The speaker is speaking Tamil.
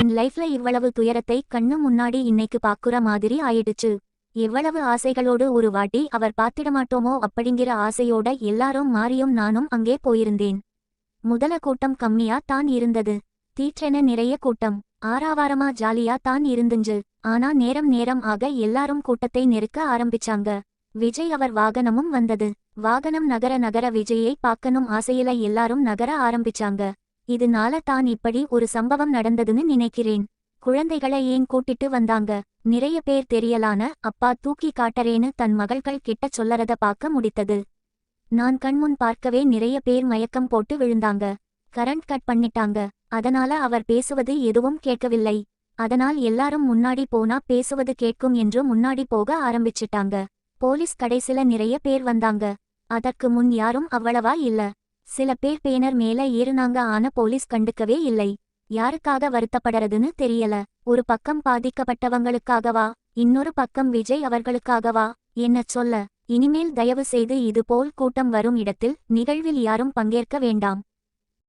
என் லைஃப்ல இவ்வளவு துயரத்தை கண்ணு முன்னாடி இன்னைக்கு பாக்குற மாதிரி ஆயிடுச்சு. எவ்வளவு ஆசைகளோடு ஒரு வாட்டி அவர் பார்த்திடமாட்டோமோ அப்படிங்கிற ஆசையோட எல்லாரும் மாறியும் நானும் அங்கே போயிருந்தேன். முதல கூட்டம் கம்மியா தான் இருந்தது. தீற்றென நிறைய கூட்டம். ஆறாவாரமா ஜாலியா தான் இருந்துஞ்சு. ஆனா நேரம் நேரம் ஆக எல்லாரும் கூட்டத்தை நெருக்க ஆரம்பிச்சாங்க. விஜய் அவர் வாகனமும் வந்தது. வாகனம் நகர நகர விஜயை பார்க்கணும் ஆசையில எல்லாரும் நகர ஆரம்பிச்சாங்க. இதனால தான் இப்படி ஒரு சம்பவம் நடந்ததுன்னு நினைக்கிறேன். குழந்தைகளை ஏன் கூட்டிட்டு வந்தாங்க? நிறைய பேர் தெரியலான அப்பா தூக்கி காட்டறேன்னு தன் மகள்கள் கிட்ட சொல்லறத பார்க்க முடித்தது. நான் கண்முன் பார்க்கவே நிறைய பேர் மயக்கம் போட்டு விழுந்தாங்க. கரண்ட் கட் பண்ணிட்டாங்க. அதனால அவர் பேசுவது எதுவும் கேட்கவில்லை. அதனால் எல்லாரும் முன்னாடி போனா பேசுவது கேட்கும் என்று முன்னாடி போக ஆரம்பிச்சிட்டாங்க. போலீஸ் கடைசில நிறைய பேர் வந்தாங்க. அதற்கு முன் யாரும் அவ்வளவா இல்ல. சில பேர் பேனர் மேல ஏறுனாங்க ஆன போலீஸ் கண்டுக்கவே இல்லை. யாருக்காக வருத்தப்படறதுன்னு தெரியல. ஒரு பக்கம் பாதிக்கப்பட்டவங்களுக்காகவா? இன்னொரு பக்கம் விஜய் அவர்களுக்காகவா? என்ன சொல்ல? இனிமேல் தயவு செய்து இதுபோல் கூட்டம் வரும் இடத்தில் நிகழ்வில் யாரும் பங்கேற்க வேண்டாம்.